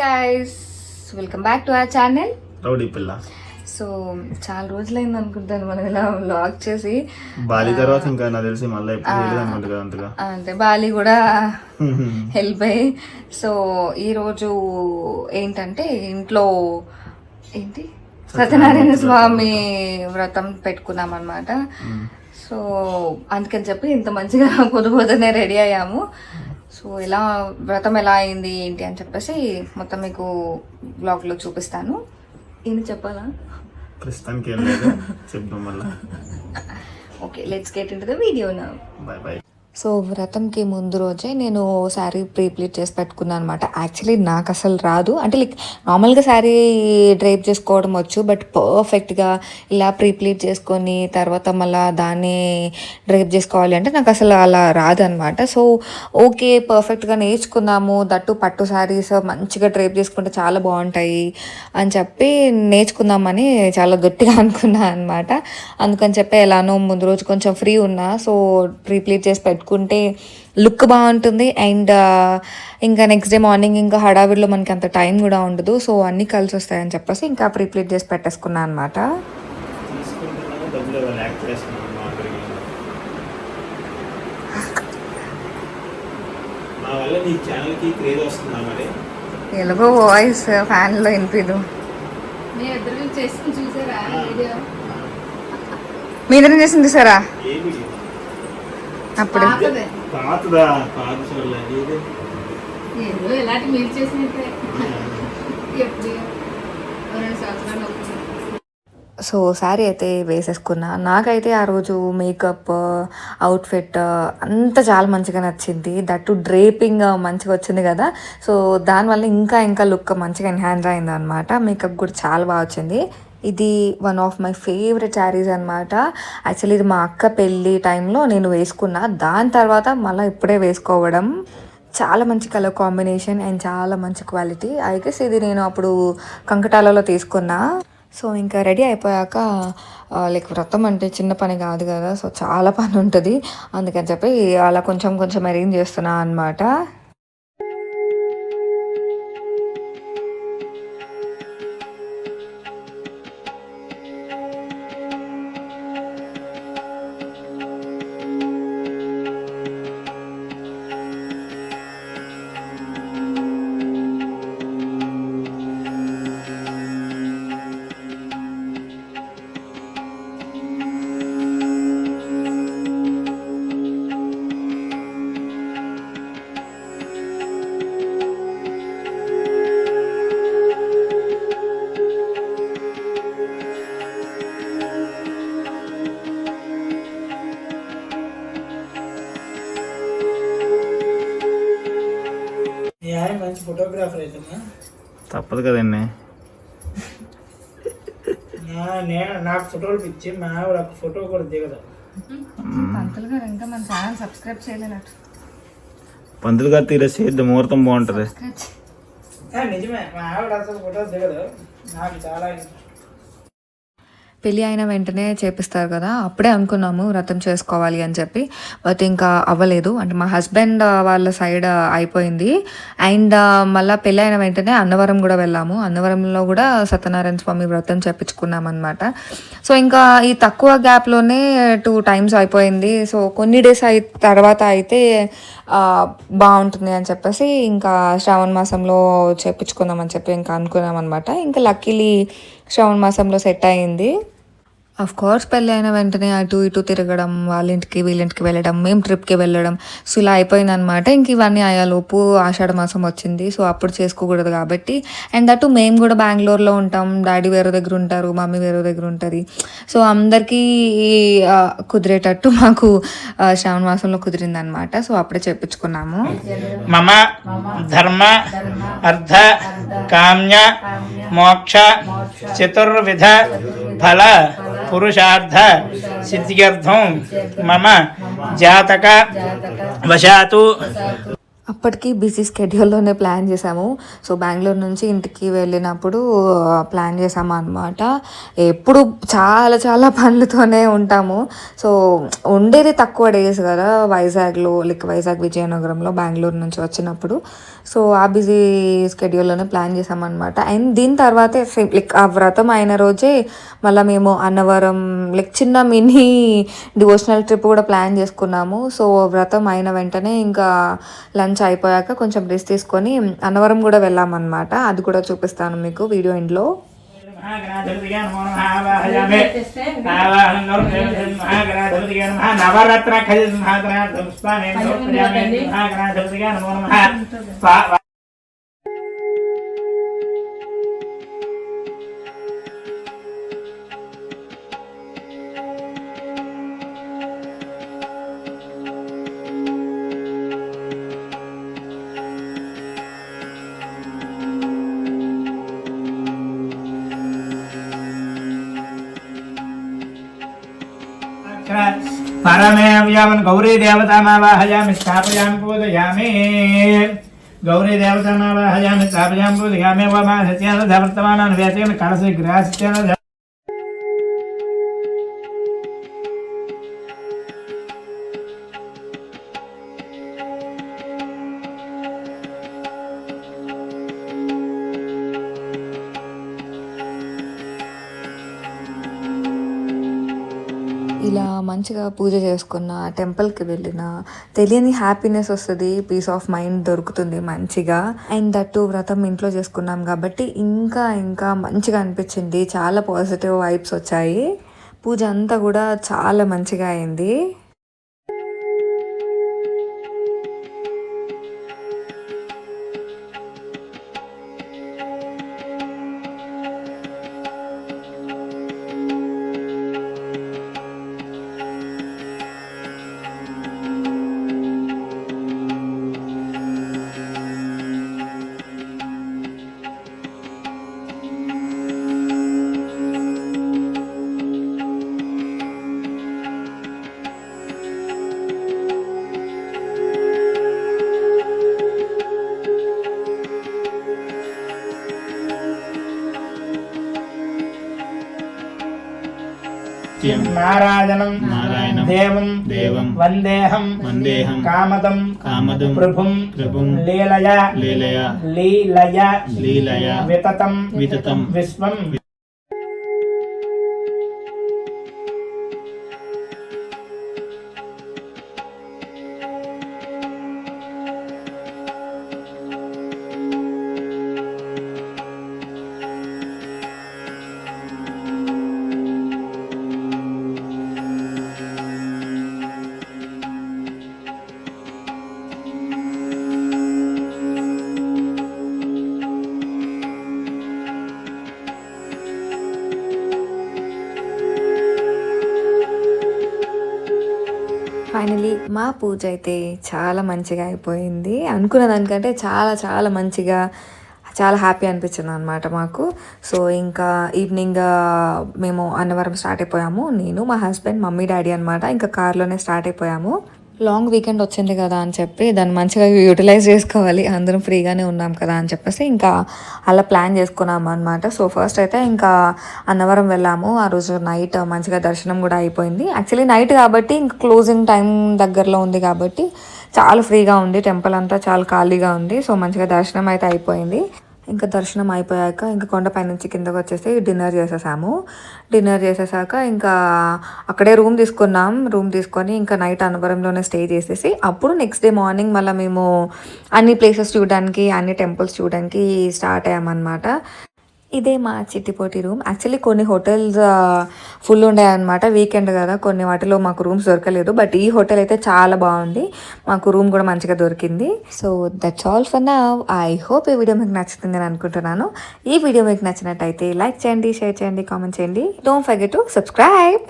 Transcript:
Guys welcome back to our channel Rowdy Pilla. So చాలా రోజులైంది అనుకుంటాను మనం ఇలా వ్లాగ్ చేసి. బాలి తర్వాత ఇంకా నాకు తెలిసి మళ్ళీ అంతగా అంటే బాలి కూడా హెల్ప్ అయ్యి. సో ఈరోజు ఏంటంటే ఇంట్లో ఏంటి? సత్యనారాయణ స్వామి వ్రతం పెట్టుకున్నాం అనమాట సో అందుకని చెప్పి ఇంత మంచిగా పొద్దు పొద్దునే రెడీ అయ్యాము. సో ఎలా వ్రతం ఎలా అయింది ఏంటి అని చెప్పేసి మొత్తం మీకు బ్లాగ్లో చూపిస్తాను. ఏంటి చెప్పాలా? ప్రస్తుతానికి చెప్దాం మళ్ళీ okay let's get into the video నా బాయ్ బాయ్ సో వ్రతంకి ముందు రోజే నేను శారీ ప్రీప్లీట్ చేసి పెట్టుకున్నాను అనమాట యాక్చువల్లీ నాకు అసలు రాదు. అంటే లైక్ నార్మల్గా శారీ డ్రైప్ చేసుకోవడం వచ్చు బట్ పర్ఫెక్ట్గా ఇలా ప్రీప్లీట్ చేసుకొని తర్వాత మళ్ళీ దాన్ని డ్రైప్ చేసుకోవాలి అంటే నాకు అసలు అలా రాదనమాట సో ఓకే పర్ఫెక్ట్గా నేర్చుకుందాము దట్టు పట్టు శారీస్ మంచిగా డ్రైప్ చేసుకుంటే చాలా బాగుంటాయి అని చెప్పి నేర్చుకుందామని చాలా గట్టిగా అనుకున్నాను అనమాట అందుకని చెప్పి ఎలానో ముందు రోజు కొంచెం ఫ్రీ ఉన్నా. సో ప్రీప్లీట్ చేసి పెట్టుకుంటే లుక్ బాగుంటుంది. అండ్ ఇంకా నెక్స్ట్ డే మార్నింగ్ ఇంకా హడావిడిలో మనకి అంత టైం కూడా ఉండదు. సో అన్నీ కలిసి వస్తాయని చెప్పేసి ఇంకా ప్రీప్లీట్ చేసి పెట్టేసుకున్నాను అనమాట ఎలాగో వాయిస్ ఫ్యాన్లో వినిపిదు. మీ ఇద్దరు చేసుకుని చూసారా వీడియో? మీ ఇద్దరం చేసింది సారా ఏ వీడియో అప్పుడు. పాతదే పాతదా పాత చూడలే ఇది ఏదో ఎలాంటి మీరు చేసినట్టే. ఎప్పుడు? ఓ రెండు సంవత్సరాలు అవుతుంది. సో శారీ అయితే వేసేసుకున్నా. నాకైతే ఆ రోజు మేకప్ అవుట్ఫిట్ అంతా చాలా మంచిగా నచ్చింది. దట్టు డ్రేపింగ్ మంచిగా వచ్చింది కదా. సో దానివల్ల ఇంకా ఇంకా లుక్ మంచిగా ఎన్హాన్స్ అయింది అనమాట మేకప్ కూడా చాలా బాగా వచ్చింది. ఇది one of my favourite saris అనమాట యాక్చువల్లీ ఇది మా అక్క పెళ్ళి టైంలో నేను వేసుకున్నా. దాని తర్వాత మళ్ళీ ఇప్పుడే వేసుకోవడం. చాలా మంచి కలర్ కాంబినేషన్ అండ్ చాలా మంచి క్వాలిటీ ఐ గెస్ ఇది నేను అప్పుడు కంకటాలలో తీసుకున్నా. సో ఇంకా రెడీ అయిపోయాక లైక్ వ్రతం అంటే చిన్న పని కాదు కదా. సో చాలా పని ఉంటుంది. అందుకని చెప్పి అలా కొంచెం కొంచెం అరేంజ్ చేస్తున్నా అనమాట మంచి ఫోటోగ్రాఫర్ అయితేనా? తప్పదు కదండి. నేను నాకు ఫోటోలు పిచ్చి మా ఆవిడ ఒక ఫోటో కూడా దిగదు. పంతులు గారు ఇంకా మన ఛానల్ సబ్స్క్రైబ్ చేయలేనట్టు. పంతులు గారు తీరే చేద్దాం ముహూర్తం బాగుంటుంది. నిజమే మా ఆవిడ అసలు ఫోటో దిగదు. నాకు చాలా ఇష్టం పెళ్ళి అయిన వెంటనే చేపిస్తారు కదా అప్పుడే అనుకున్నాము వ్రతం చేసుకోవాలి అని చెప్పి. బట్ ఇంకా అవ్వలేదు. అంటే మా హస్బెండ్ వాళ్ళ సైడ్ అయిపోయింది. అండ్ మళ్ళీ పెళ్ళి అయిన వెంటనే అన్నవరం కూడా వెళ్ళాము. అన్నవరంలో కూడా సత్యనారాయణ స్వామి వ్రతం చేపించుకున్నాం అనమాట సో ఇంకా ఈ తక్కువ గ్యాప్లోనే టూ టైమ్స్ అయిపోయింది. సో కొన్ని డేస్ అయి తర్వాత అయితే బాగుంటుంది అని చెప్పేసి ఇంకా శ్రావణ మాసంలో చేపించుకుందామని చెప్పి ఇంకా అనుకున్నాం అనమాట ఇంకా లక్కీలీ శ్రావణ మాసంలో సెట్ అయింది. అఫ్ కోర్స్ పెళ్ళి అయిన వెంటనే అటు ఇటు తిరగడం వాళ్ళ ఇంటికి వీళ్ళింటికి వెళ్ళడం మేము ట్రిప్కి వెళ్ళడం సో ఇలా అయిపోయిందనమాట ఇంక ఇవన్నీ అయ్యాలోపు ఆషాఢ మాసం వచ్చింది. సో అప్పుడు చేసుకోకూడదు కాబట్టి అండ్ అటు మేము కూడా బెంగళూరులో ఉంటాం. డాడీ వేరే దగ్గర ఉంటారు మమ్మీ వేరే దగ్గర ఉంటుంది. సో అందరికీ కుదిరేటట్టు మాకు శ్రావణ మాసంలో కుదిరింది అనమాట సో అప్పుడే చెప్పించుకున్నాము. మమ ధర్మ అర్థ కామ్య మోక్ష చతుర్విధ ఫల पुरुषार्थ सिद्ध्यर्थ मम जातक वशा అప్పటికి బిజీ స్కెడ్యూల్లోనే ప్లాన్ చేసాము సో బెంగళూరు నుంచి ఇంటికి వెళ్ళినప్పుడు ప్లాన్ చేసాము అనమాట ఎప్పుడు చాలా చాలా పనులతోనే ఉంటాము. సో ఉండేది తక్కువ డేస్ కదా వైజాగ్లో లైక్ వైజాగ్ విజయనగరంలో బెంగళూరు నుంచి వచ్చినప్పుడు. సో ఆ బిజీ స్కెడ్యూల్లోనే ప్లాన్ చేసామన్నమాట అండ్ దీని తర్వాతే లైక్ ఆ వ్రతం అయిన రోజే మళ్ళీ మేము అన్నవరం లైక్ చిన్న మినీ డివోషనల్ ట్రిప్ కూడా ప్లాన్ చేసుకున్నాము. సో వ్రతం అయిన వెంటనే ఇంకా లంచ్ అయిపోయాక కొంచెం రెస్ట్ తీసుకొని అన్నవరం కూడా వెళ్ళామన్నమాట. అది కూడా చూపిస్తాను మీకు వీడియో ఇంట్లో. నవరత్న వ్యామన్ గౌరీ దేవతామావాహయామి స్థాపయామి పూజయామి గౌరీ దేవతామావాహయామి స్థాపయామి పూజయామి వమా సత్యాన ధవర్తమానాన్ని వేతేన కలసి గ్రాసిత్యాన ఇలా మంచిగా పూజ చేసుకున్న టెంపుల్కి వెళ్ళిన తెలియని హ్యాపీనెస్ వస్తుంది పీస్ ఆఫ్ మైండ్ దొరుకుతుంది మంచిగా. అండ్ దట్టు వ్రతం ఇంట్లో చేసుకున్నాం కాబట్టి ఇంకా ఇంకా మంచిగా అనిపించింది. చాలా పాజిటివ్ వైబ్స్ వచ్చాయి. పూజ అంతా కూడా చాలా మంచిగా అయింది. నారాయణం నారాయణం దేవం దేవం వందేహం వందేహం కామదం కామదం ప్రభుం ప్రభుం లీలయ లీలయ లీలయ లీలయ వితతం వితతం విశ్వం మా పూజ అయితే చాలా మంచిగా అయిపోయింది. అనుకున్న దానికంటే చాలా చాలా మంచిగా చాలా హ్యాపీ అనిపించింది అనమాట మాకు. సో ఇంకా ఈవినింగ్ మేము అన్నవరం స్టార్ట్ అయిపోయాము. నేను మా హస్బెండ్ మమ్మీ డాడీ అనమాట ఇంకా కార్లోనే స్టార్ట్ అయిపోయాము. లాంగ్ వీకెండ్ వచ్చింది కదా అని చెప్పి దాన్ని మంచిగా యూటిలైజ్ చేసుకోవాలి అందరం ఫ్రీగానే ఉన్నాం కదా అని చెప్పేసి ఇంకా అలా ప్లాన్ చేసుకున్నాం అనమాట సో ఫస్ట్ అయితే ఇంకా అన్నవరం వెళ్ళాము. ఆ రోజు నైట్ మంచిగా దర్శనం కూడా అయిపోయింది. యాక్చువల్లీ నైట్ కాబట్టి ఇంకా క్లోజింగ్ టైం దగ్గరలో ఉంది కాబట్టి చాలా ఫ్రీగా ఉంది. టెంపుల్ అంతా చాలా ఖాళీగా ఉంది. సో మంచిగా దర్శనం అయితే అయిపోయింది. ఇంకా దర్శనం అయిపోయాక ఇంకా కొండపై నుంచి కిందకు వచ్చేసి డిన్నర్ చేసేసాము. డిన్నర్ చేసేసాక ఇంకా అక్కడే రూమ్ తీసుకున్నాం. రూమ్ తీసుకొని ఇంకా నైట్ అనవరంలోనే స్టే చేసేసి అప్పుడు నెక్స్ట్ డే మార్నింగ్ మళ్ళీ మేము అన్ని ప్లేసెస్ చూడడానికి అన్ని టెంపుల్స్ చూడడానికి స్టార్ట్ అయ్యామన్నమాట. ఇదే మా చిట్టిపోటి రూమ్. యాక్చువల్లీ కొన్ని హోటల్స్ ఫుల్ ఉన్నాయన్నమాట వీకెండ్ కదా కొన్ని వాటిలో మాకు రూమ్స్ దొరకలేదు. బట్ ఈ హోటల్ అయితే చాలా బాగుంది. మాకు రూమ్ కూడా మంచిగా దొరికింది. So that's all for now I hope ఈ వీడియో మీకు నచ్చుతుంది అని అనుకుంటున్నాను. ఈ వీడియో మీకు నచ్చినట్టయితే లైక్ చేయండి షేర్ చేయండి కామెంట్ చేయండి. Don't forget to subscribe